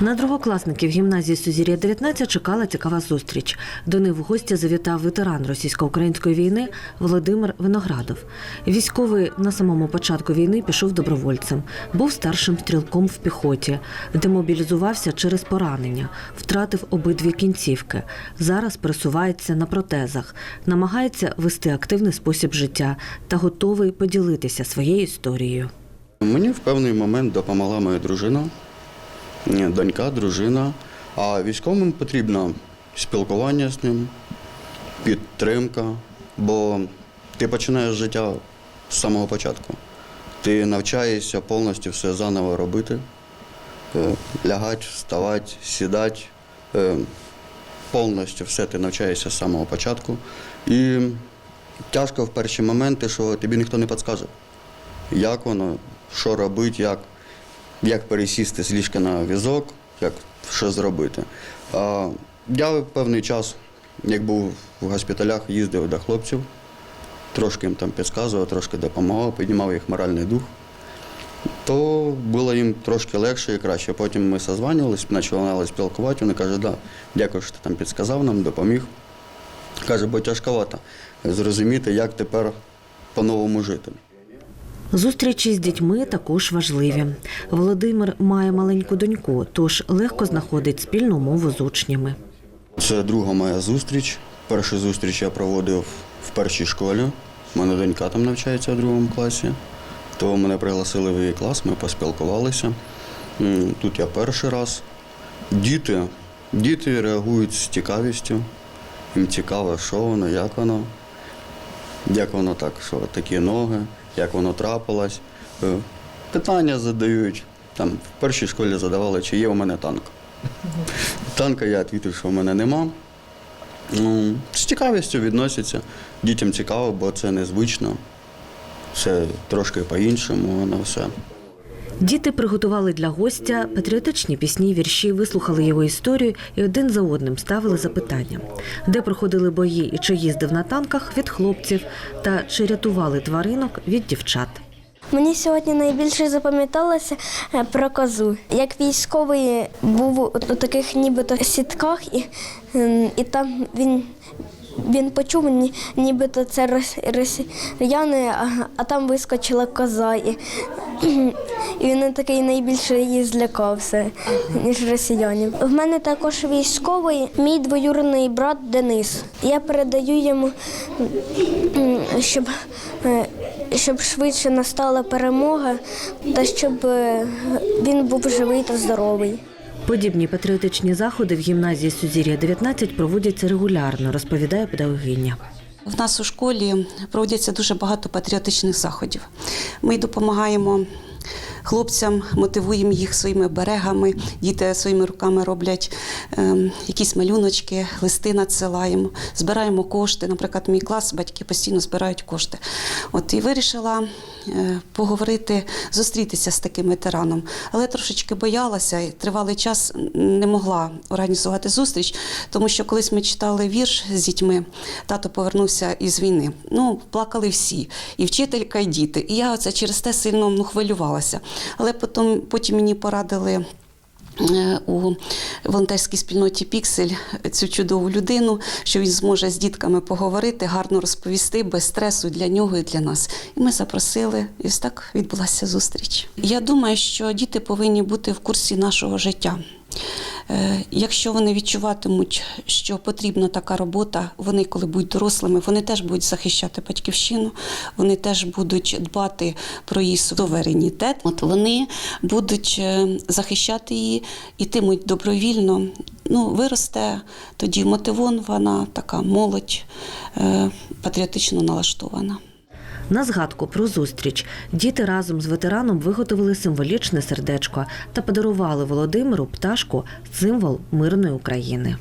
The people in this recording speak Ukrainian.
На другокласників гімназії Сузір'я 19 чекала цікава зустріч. До них в гості завітав ветеран російсько-української війни Володимир Виноградов. Військовий на самому початку війни пішов добровольцем, був старшим стрілком в піхоті, демобілізувався через поранення, втратив обидві кінцівки. Зараз пересувається на протезах, намагається вести активний спосіб життя та готовий поділитися своєю історією. Мені в певний момент допомогла моя дружина, донька, дружина. А військовим потрібно спілкування з ним, підтримка, бо ти починаєш життя з самого початку. Ти навчаєшся повністю все заново робити, е, лягати, вставати, сідати. Е, Повністю все ти навчаєшся з самого початку. І тяжко в перші моменти, що тобі ніхто не підскаже як воно, що робити, як, як пересісти з ліжка на візок, як що зробити. Я певний час, як був в госпіталях, їздив до хлопців, трошки їм там підказував, трошки допомагав, піднімав їх моральний дух. То було їм трошки легше і краще. Потім ми созванювалися, почали спілкувати. Вони кажуть, да, дякую, що ти там підсказав нам, допоміг. Каже, бо тяжковато зрозуміти, як тепер по-новому жити. Зустрічі з дітьми також важливі. Володимир має маленьку доньку, тож легко знаходить спільну мову з учнями. Це друга моя зустріч. Першу зустріч я проводив в першій школі. У мене донька там навчається в другому класі. То мене пригласили в її клас, ми поспілкувалися. Тут я перший раз. Діти, діти реагують з цікавістю. Їм цікаво, що воно, як воно, як воно так, що такі ноги, як воно трапилось. Е, Питання задають. Там в першій школі задавали, чи є у мене танк. Танка я відповів, що в мене нема. Ну, з цікавістю відносяться. Дітям цікаво, бо це незвично. Це трошки по-іншому, воно все. Діти приготували для гостя патріотичні пісні, вірші, вислухали його історію і один за одним ставили запитання, де проходили бої і чи їздив на танках від хлопців, та чи рятували тваринок від дівчат. Мені сьогодні найбільше запам'яталося е, про козу. Як військовий був у таких нібито сітках, і, ем, і там він, він почув, ні- нібито це рос- росіяни, а, а там вискочила коза. І, і він такий найбільше її злякався, ніж росіянів. В мене також військовий, мій двоюрідний брат Денис. Я передаю йому, щоб, е, щоб швидше настала перемога та щоб е, він був живий та здоровий. Подібні патріотичні заходи в гімназії Сузір'я 19 проводяться регулярно, розповідає педагогиня. В нас у школі проводяться дуже багато патріотичних заходів. Ми допомагаємо хлопцям, мотивуємо їх своїми берегами. Діти своїми руками роблять ем, якісь малюночки, листи надсилаємо, збираємо кошти. Наприклад, мій клас батьки постійно збирають кошти. От і вирішила е, поговорити, зустрітися з таким ветераном, але трошечки боялася і тривалий час не могла організувати зустріч, тому що колись ми читали вірш з дітьми. Тато повернувся із війни. Ну, плакали всі, і вчителька, і діти. І я оце через те сильно ну, хвилювалася. Але потім, потім мені порадили. е, У волонтерській спільноті Піксель цю чудову людину, що він зможе з дітками поговорити, гарно розповісти без стресу для нього і для нас. І ми запросили, і ось так відбулася зустріч. Я думаю, що діти повинні бути в курсі нашого життя. Е, Якщо вони відчуватимуть, що потрібна така робота, вони, коли будуть дорослими, вони теж будуть захищати батьківщину, вони теж будуть дбати про її суверенітет. От вони будуть е, захищати її, ітимуть добровільно. Ну, виросте тоді мотивована така молодь е, патріотично налаштована. На згадку про зустріч діти разом з ветераном виготовили символічне сердечко та подарували Володимиру пташку символ мирної України.